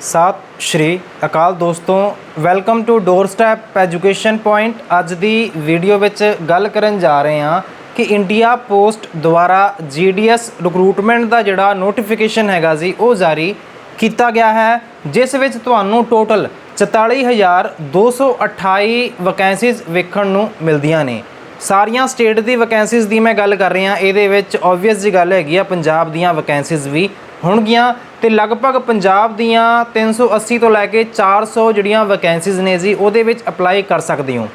ਸਤਿ, ਸ਼੍ਰੀ ਅਕਾਲ ਦੋਸਤੋ, welcome to door step education point. ਅੱਜ ਦੀ ਵੀਡੀਓ ਵਿੱਚ ਗੱਲ ਕਰਨ ਜਾ ਰਹੇ ਹਾਂ ਕਿ ਇੰਡੀਆ ਪੋਸਟ ਦੁਆਰਾ ਜੀਡੀਐਸ ਰਿਕਰੂਟਮੈਂਟ ਦਾ ਜਿਹੜਾ ਨੋਟੀਫਿਕੇਸ਼ਨ ਹੈਗਾ ਜੀ, ਉਹ ਜਾਰੀ ਕੀਤਾ ਗਿਆ ਹੈ, ਜਿਸ ਵਿੱਚ ਤੁਹਾਨੂੰ ਟੋਟਲ 44228 ਵੈਕੈਂਸੀਜ਼ ਵੇਖਣ ਨੂੰ ਮਿਲਦੀਆਂ ਨੇ। ਸਾਰੀਆਂ ਸਟੇਟ ਦੀ ਵੈਕੈਂਸੀਜ਼ ਦੀ ਮੈਂ ਗੱਲ ਕਰ ਰਿਹਾ, ਇਹਦੇ ਵਿੱਚ ਆਬਵੀਅਸ ਜੀ ਗੱਲ ਹੈਗੀ ਆ, ਪੰਜਾਬ ਦੀਆਂ ਵੈਕੈਂਸੀਜ਼ ਵੀ ਹੋਣਗੀਆਂ ਤੇ ਲਗਭਗ ਪੰਜਾਬ ਦੀਆਂ 380 ਤੋਂ ਲੈ ਕੇ 400 ਜਿਹੜੀਆਂ ਵੈਕੈਂਸੀਜ਼ ਨੇ ਜੀ, ਉਹਦੇ ਵਿੱਚ ਅਪਲਾਈ ਕਰ ਸਕਦੇ ਹੋ।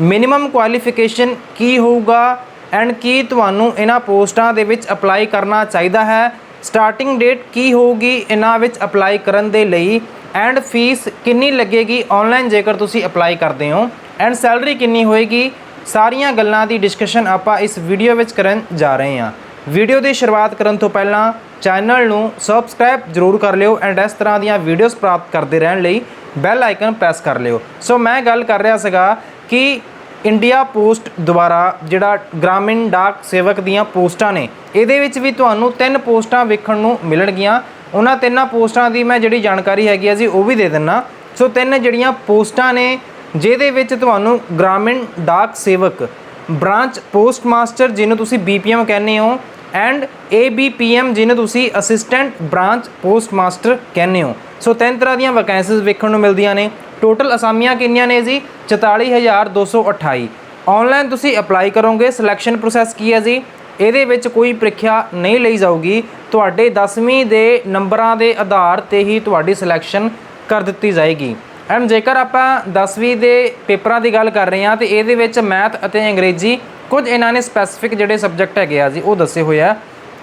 ਮਿਨੀਮਮ ਕੁਆਲੀਫਿਕੇਸ਼ਨ ਕੀ ਹੋਊਗਾ ਐਂਡ ਕੀ ਤੁਹਾਨੂੰ ਇਹਨਾਂ ਪੋਸਟਾਂ ਦੇ ਵਿੱਚ ਅਪਲਾਈ ਕਰਨਾ ਚਾਹੀਦਾ ਹੈ? ਸਟਾਰਟਿੰਗ ਡੇਟ ਕੀ ਹੋਊਗੀ ਇਹਨਾਂ ਵਿੱਚ ਅਪਲਾਈ ਕਰਨ ਦੇ ਲਈ? ਐਂਡ ਫੀਸ ਕਿੰਨੀ ਲੱਗੇਗੀ? ਆਨਲਾਈਨ ਜੇਕਰ ਤੁਸੀਂ ਅਪਲਾਈ ਕਰਦੇ ਹੋ। ਐਂਡ ਸੈਲਰੀ ਕਿੰਨੀ ਹੋਏਗੀ? ਸਾਰੀਆਂ ਗੱਲਾਂ ਦੀ ਡਿਸਕਸ਼ਨ ਆਪਾਂ ਇਸ ਵੀਡੀਓ ਵਿੱਚ ਕਰਨ ਜਾ ਰਹੇ ਹਾਂ। ਵੀਡੀਓ ਦੀ ਸ਼ੁਰੂਆਤ ਕਰਨ ਤੋਂ ਪਹਿਲਾਂ ਚੈਨਲ ਨੂੰ ਸਬਸਕ੍ਰਾਈਬ ਜ਼ਰੂਰ ਕਰ ਲਿਓ ਐਂਡ ਇਸ ਤਰ੍ਹਾਂ ਦੀਆਂ ਵੀਡੀਓਜ਼ ਪ੍ਰਾਪਤ ਕਰਦੇ ਰਹਿਣ ਲਈ ਬੈਲ ਆਈਕਨ ਪ੍ਰੈਸ ਕਰ ਲਿਓ। ਸੋ ਮੈਂ ਗੱਲ ਕਰ ਰਿਹਾ ਸੀਗਾ ਕਿ ਇੰਡੀਆ ਪੋਸਟ ਦੁਆਰਾ ਜਿਹੜਾ ਗ੍ਰਾਮੀਣ ਡਾਕ ਸੇਵਕ ਦੀਆਂ ਪੋਸਟਾਂ ਨੇ, ਇਹਦੇ ਵਿੱਚ ਵੀ ਤੁਹਾਨੂੰ ਤਿੰਨ ਪੋਸਟਾਂ ਵੇਖਣ ਨੂੰ ਮਿਲਣਗੀਆਂ। ਉਹਨਾਂ ਤਿੰਨਾਂ ਪੋਸਟਾਂ ਦੀ ਮੈਂ ਜਿਹੜੀ ਜਾਣਕਾਰੀ ਹੈਗੀ ਆ ਜੀ, ਉਹ ਵੀ ਦੇ ਦਿੰਨਾ। ਸੋ ਤਿੰਨ ਜਿਹੜੀਆਂ ਪੋਸਟਾਂ ਨੇ, ਜਿਹਦੇ ਵਿੱਚ ਤੁਹਾਨੂੰ ਗ੍ਰਾਮੀਣ ਡਾਕ ਸੇਵਕ ਬ੍ਰਾਂਚ ਪੋਸਟ ਮਾਸਟਰ ਜਿਹਨੂੰ ਤੁਸੀਂ ਬੀਪੀਐਮ ਕਹਿੰਦੇ ਹੋ ਐਂਡ ਏਬੀਪੀਐਮ ਜਿਹਨੂੰ ਤੁਸੀਂ ਅਸਿਸਟੈਂਟ ਬ੍ਰਾਂਚ ਪੋਸਟ ਮਾਸਟਰ ਕਹਿੰਦੇ ਹੋ। ਸੋ ਤਿੰਨ ਤਰ੍ਹਾਂ ਦੀਆਂ ਵੈਕੈਂਸੀਜ਼ ਵੇਖਣ ਨੂੰ ਮਿਲਦੀਆਂ ਨੇ। ਟੋਟਲ ਅਸਾਮੀਆਂ ਕਿੰਨੀਆਂ ਨੇ ਜੀ? 44228 ਆਨਲਾਈਨ ਤੁਸੀਂ ਅਪਲਾਈ ਕਰੋਗੇ। ਸਿਲੈਕਸ਼ਨ ਪ੍ਰੋਸੈਸ ਕੀ ਹੈ ਜੀ? ਇਹਦੇ ਵਿੱਚ ਕੋਈ ਪ੍ਰੀਖਿਆ ਨਹੀਂ ਲਈ ਜਾਊਗੀ। ਤੁਹਾਡੇ 10ਵੀਂ ਦੇ ਨੰਬਰਾਂ ਦੇ ਆਧਾਰ ਤੇ ਹੀ ਤੁਹਾਡੀ ਸਿਲੈਕਸ਼ਨ ਕਰ ਦਿੱਤੀ ਜਾਏਗੀ। ਐਂਡ ਜੇਕਰ ਆਪਾਂ 10ਵੀਂ ਦੇ ਪੇਪਰਾਂ ਦੀ ਗੱਲ ਕਰ ਰਹੇ ਹਾਂ, ਤੇ ਇਹਦੇ ਵਿੱਚ ਮੈਥ ਅਤੇ ਅੰਗਰੇਜ਼ੀ ਕੁਝ ਇਹਨਾਂ ਨੇ ਸਪੈਸੀਫਿਕ ਜਿਹੜੇ ਸਬਜੈਕਟ ਹੈਗੇ ਆ ਜੀ, ਉਹ ਦੱਸੇ ਹੋਏ ਆ।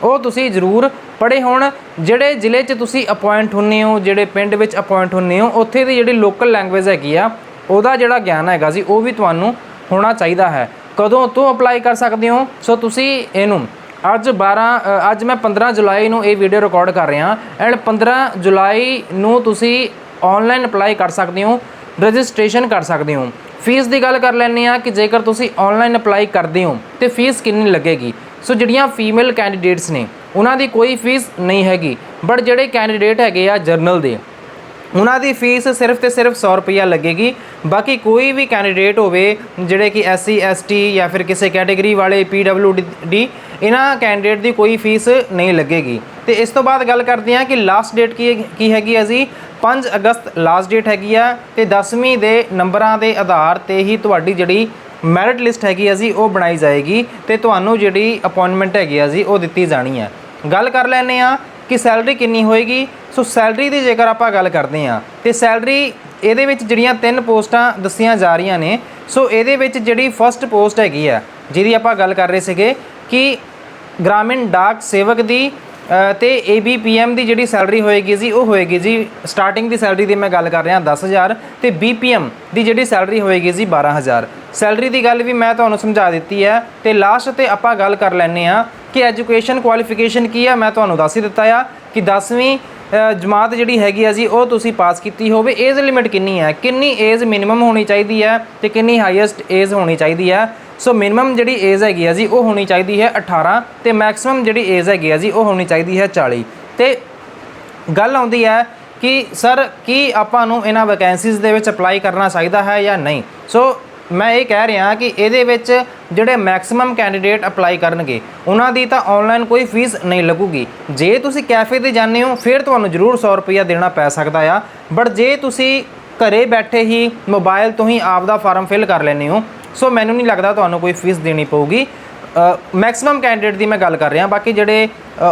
ਉਹ ਤੁਸੀਂ ਜ਼ਰੂਰ ਪੜ੍ਹੇ ਹੋਣ, ਜਿਹੜੇ ਜ਼ਿਲ੍ਹੇ 'ਚ ਤੁਸੀਂ ਅਪਾਇੰਟ ਹੁੰਨੇ ਹੋ, ਜਿਹੜੇ ਪਿੰਡ ਵਿੱਚ ਅਪਾਇੰਟ ਹੁੰਨੇ ਹੋ, ਉੱਥੇ ਦੀ ਜਿਹੜੀ ਲੋਕਲ ਲੈਂਗੁਏਜ ਹੈਗੀ ਆ, ਉਹਦਾ ਜਿਹੜਾ ਗਿਆਨ ਹੈਗਾ ਜੀ, ਉਹ ਵੀ ਤੁਹਾਨੂੰ ਹੋਣਾ ਚਾਹੀਦਾ ਹੈ। ਕਦੋਂ ਤੋਂ ਅਪਲਾਈ ਕਰ ਸਕਦੇ ਹੋ? ਸੋ ਤੁਸੀਂ ਇਹਨੂੰ ਅੱਜ 12 ਅੱਜ ਮੈਂ 15 ਜੁਲਾਈ ਨੂੰ ਇਹ ਵੀਡੀਓ ਰਿਕਾਰਡ ਕਰ ਰਿਹਾ ਐਂਡ 15 ਜੁਲਾਈ ਨੂੰ ਤੁਸੀਂ ਆਨਲਾਈਨ ਅਪਲਾਈ ਕਰ ਸਕਦੇ ਹੋ। ਰਜਿਸਟ੍ਰੇਸ਼ਨ ਕਰ ਸਕਦੇ ਹੋ। ਫੀਸ ਦੀ ਗੱਲ ਕਰ ਲੈਂਦੇ ਆ ਕਿ ਜੇਕਰ ਤੁਸੀਂ ਆਨਲਾਈਨ ਅਪਲਾਈ ਕਰਦੇ ਹੋ, ਤੇ ਫੀਸ ਕਿੰਨੀ ਲੱਗੇਗੀ? ਸੋ ਜਿਹੜੀਆਂ ਫੀਮੇਲ ਕੈਂਡੀਡੇਟਸ ਨੇ, ਉਹਨਾਂ ਦੀ ਕੋਈ ਫੀਸ ਨਹੀਂ ਹੈਗੀ ਬਟ ਜਿਹੜੇ ਕੈਂਡੀਡੇਟ ਹੈਗੇ ਆ ਜਰਨਲ ਦੇ, ਉਹਨਾਂ ਦੀ ਫੀਸ ਸਿਰਫ ਤੇ ਸਿਰਫ 100 ਰੁਪਈਆ ਲੱਗੇਗੀ। ਬਾਕੀ ਕੋਈ ਵੀ ਕੈਂਡੀਡੇਟ ਹੋਵੇ, ਜਿਹੜੇ ਕਿ ਐਸਸੀ ਐਸਟੀ ਜਾਂ ਫਿਰ ਕਿਸੇ ਕੈਟਾਗਰੀ ਵਾਲੇ ਡੀ ਇਹਨਾਂ ਕੈਂਡੀਡੇਟ ਦੀ ਕੋਈ ਫੀਸ ਨਹੀਂ ਲੱਗੇਗੀ। ਤੇ ਇਸ ਤੋਂ ਬਾਅਦ ਗੱਲ ਕਰਦੇ ਹਾਂ ਕਿ ਲਾਸਟ ਡੇਟ ਕੀ ਕੀ ਹੈਗੀ ਹੈ ਜੀ? 5 ਅਗਸਤ ਲਾਸਟ ਡੇਟ ਹੈਗੀ ਆ ਤੇ 10ਵੀਂ ਦੇ ਨੰਬਰਾਂ ਦੇ ਆਧਾਰ ਤੇ ਹੀ ਤੁਹਾਡੀ ਜਿਹੜੀ ਮੈਰਿਟ ਲਿਸਟ ਹੈਗੀ ਆ ਜੀ, ਉਹ ਬਣਾਈ ਜਾਏਗੀ ਤੇ ਤੁਹਾਨੂੰ ਜਿਹੜੀ ਅਪਾਇੰਟਮੈਂਟ ਹੈਗੀ ਆ ਜੀ, ਉਹ ਦਿੱਤੀ ਜਾਣੀ ਹੈ ਗੱਲ ਕਰ ਲੈਨੇ ਆ ਕਿ ਸੈਲਰੀ ਕਿੰਨੀ ਹੋਏਗੀ। ਸੋ ਸੈਲਰੀ ਦੀ ਜੇਕਰ ਆਪਾਂ ਗੱਲ ਕਰਦੇ ਆ ਤੇ ਸੈਲਰੀ ਇਹਦੇ ਵਿੱਚ ਜਿਹੜੀਆਂ ਤਿੰਨ ਪੋਸਟਾਂ ਦੱਸੀਆਂ ਜਾ ਰਹੀਆਂ ਨੇ, ਸੋ ਇਹਦੇ ਵਿੱਚ ਜਿਹੜੀ ਫਰਸਟ ਪੋਸਟ ਹੈਗੀ ਆ, ਜਿਹਦੀ ਆਪਾਂ ਗੱਲ ਕਰ ਰਹੇ ਸੀਗੇ ਕਿ ਗ੍ਰਾਮੀਣ ਡਾਕ ਸੇਵਕ ਦੀ ਤੇ ABPM ਦੀ ਜਿਹੜੀ ਸੈਲਰੀ ਹੋਏਗੀ ਜੀ, ਉਹ ਹੋਏਗੀ ਜੀ ਸਟਾਰਟਿੰਗ ਦੀ ਸੈਲਰੀ ਦੀ ਮੈਂ ਗੱਲ ਕਰ ਰਿਹਾ 10000 ਤੇ BPM ਦੀ ਜਿਹੜੀ ਸੈਲਰੀ ਹੋਏਗੀ ਜੀ 12000 ਸੈਲਰੀ ਦੀ ਗੱਲ ਵੀ ਮੈਂ ਤੁਹਾਨੂੰ ਸਮਝਾ ਦਿੱਤੀ ਹੈ, ਤੇ ਲਾਸਟ ਤੇ ਆਪਾਂ ਗੱਲ ਕਰ ਲੈਨੇ ਆ ਕਿ ਐਜੂਕੇਸ਼ਨ ਕੁਆਲੀਫਿਕੇਸ਼ਨ ਕੀ ਆ, ਮੈਂ ਤੁਹਾਨੂੰ ਦੱਸ ਹੀ ਦਿੱਤਾ ਆ ਕਿ 10ਵੀਂ ਜਮਾਤ ਜਿਹੜੀ ਹੈਗੀ ਆ ਜੀ, ਉਹ ਤੁਸੀਂ ਪਾਸ ਕੀਤੀ ਹੋਵੇ। ਏਜ ਲਿਮਿਟ ਕਿੰਨੀ ਹੈ? ਕਿੰਨੀ ਏਜ ਮਿਨੀਮਮ ਹੋਣੀ ਚਾਹੀਦੀ ਹੈ ਤੇ ਕਿੰਨੀ ਹਾਈਐਸਟ ਏਜ ਹੋਣੀ ਚਾਹੀਦੀ ਹੈ? ਸੋ ਮਿਨੀਮਮ ਜਿਹੜੀ ਏਜ ਹੈਗੀ ਆ ਜੀ, ਉਹ ਹੋਣੀ ਚਾਹੀਦੀ ਹੈ 18 ਤੇ ਮੈਕਸਿਮਮ ਜਿਹੜੀ ਏਜ ਹੈਗੀ ਆ ਜੀ, ਉਹ ਹੋਣੀ ਚਾਹੀਦੀ ਹੈ 40 ਤੇ ਗੱਲ ਆਉਂਦੀ ਹੈ ਕਿ ਸਰ, ਕੀ ਆਪਾਂ ਨੂੰ ਇਹਨਾਂ ਵੈਕੈਂਸੀਜ਼ ਦੇ ਵਿੱਚ ਅਪਲਾਈ ਕਰਨਾ ਚਾਹੀਦਾ ਹੈ ਜਾਂ ਨਹੀਂ? ਸੋ ਮੈਂ ਇਹ ਕਹਿ ਰਿਹਾ ਕਿ ਇਹਦੇ ਵਿੱਚ ਜਿਹੜੇ ਮੈਕਸਿਮਮ ਕੈਂਡੀਡੇਟ ਅਪਲਾਈ ਕਰਨਗੇ, ਉਹਨਾਂ ਦੀ ਤਾਂ ਆਨਲਾਈਨ ਕੋਈ ਫੀਸ ਨਹੀਂ ਲੱਗੂਗੀ। ਜੇ ਤੁਸੀਂ ਕੈਫੇ ਤੇ ਜਾਂਦੇ ਹੋ, ਫਿਰ ਤੁਹਾਨੂੰ ਜ਼ਰੂਰ 100 ਰੁਪਇਆ ਦੇਣਾ ਪੈ ਸਕਦਾ ਆ। ਬਟ ਜੇ ਤੁਸੀਂ ਘਰੇ ਬੈਠੇ ਹੀ ਮੋਬਾਈਲ ਤੋਂ ਹੀ ਆਪ ਦਾ ਫਾਰਮ ਫਿਲ ਕਰ ਲੈਂਦੇ ਹੋ ਸੋ ਮੈਨੂੰ ਨਹੀਂ ਲੱਗਦਾ ਤੁਹਾਨੂੰ ਕੋਈ ਫੀਸ ਦੇਣੀ ਪਊਗੀ। ਮੈਕਸਿਮਮ ਕੈਂਡੀਡੇਟ ਦੀ ਮੈਂ ਗੱਲ ਕਰ ਰਿਹਾ। ਬਾਕੀ ਜਿਹੜੇ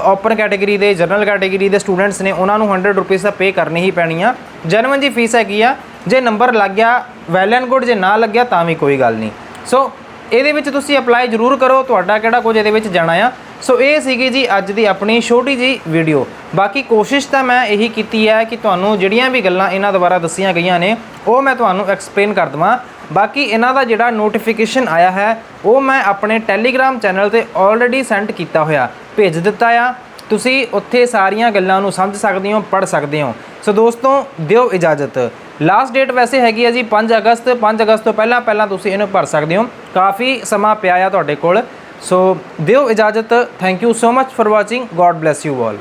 ਓਪਨ ਕੈਟਾਗਰੀ ਦੇ ਜਨਰਲ ਕੈਟਾਗਰੀ ਦੇ ਸਟੂਡੈਂਟਸ ਨੇ, ਉਹਨਾਂ ਨੂੰ 100 ਰੁਪਏ ਦਾ ਪੇ ਕਰਨੀ ਹੀ ਪੈਣੀ ਆ। ਜਨਮਨ ਦੀ ਫੀਸ ਹੈਗੀ ਆ। ਜੇ ਨੰਬਰ ਲੱਗ ਗਿਆ ਵੈਲ ਐਂਡ ਗੁੱਡ ਜੇ ਨਾ ਲੱਗਿਆ, ਤਾਂ ਵੀ ਕੋਈ ਗੱਲ ਨਹੀਂ। ਸੋ ਇਹਦੇ ਵਿੱਚ ਤੁਸੀਂ ਅਪਲਾਈ ਜ਼ਰੂਰ ਕਰੋ, ਤੁਹਾਡਾ ਕਿਹੜਾ ਕੁਝ ਇਹਦੇ ਵਿੱਚ ਜਾਣਾ ਆ। ਸੋ ਇਹ ਸੀਗੀ ਜੀ ਅੱਜ ਦੀ ਆਪਣੀ ਛੋਟੀ ਜੀ ਵੀਡੀਓ ਬਾਕੀ ਕੋਸ਼ਿਸ਼ ਤਾਂ ਮੈਂ ਇਹੀ ਕੀਤੀ ਹੈ ਕਿ ਤੁਹਾਨੂੰ ਜਿਹੜੀਆਂ ਵੀ ਗੱਲਾਂ ਇਹਨਾਂ ਦੁਆਰਾ ਦੱਸੀਆਂ ਗਈਆਂ ਨੇ, ਉਹ ਮੈਂ ਤੁਹਾਨੂੰ ਐਕਸਪਲੇਨ ਕਰ ਦਵਾਂ। ਬਾਕੀ ਇਹਨਾਂ ਦਾ ਜਿਹੜਾ ਨੋਟੀਫਿਕੇਸ਼ਨ ਆਇਆ ਹੈ, ਉਹ ਮੈਂ ਆਪਣੇ ਟੈਲੀਗ੍ਰਾਮ ਚੈਨਲ ਤੇ ਆਲਰੇਡੀ ਸੈਂਡ ਕੀਤਾ ਹੋਇਆ। ਭੇਜ ਦਿੱਤਾ ਆ। ਤੁਸੀਂ ਉੱਥੇ ਸਾਰੀਆਂ ਗੱਲਾਂ ਨੂੰ ਸਮਝ ਸਕਦੇ ਹੋ, ਪੜ੍ਹ ਸਕਦੇ ਹੋ। ਸੋ ਦੋਸਤੋ, ਦਿਓ ਇਜਾਜ਼ਤ। ਲਾਸਟ ਡੇਟ ਵੈਸੇ ਹੈਗੀ ਹੈ ਜੀ 5 ਅਗਸਤ। 5 ਅਗਸਤ ਤੋਂ ਪਹਿਲਾਂ ਪਹਿਲਾਂ ਤੁਸੀਂ ਇਹਨੂੰ ਭਰ ਸਕਦੇ ਹੋ। ਕਾਫੀ ਸਮਾਂ ਪਿਆ ਆ ਤੁਹਾਡੇ ਕੋਲ। ਸੋ ਦਿਓ ਇਜਾਜ਼ਤ। Thank you so much for watching God bless you all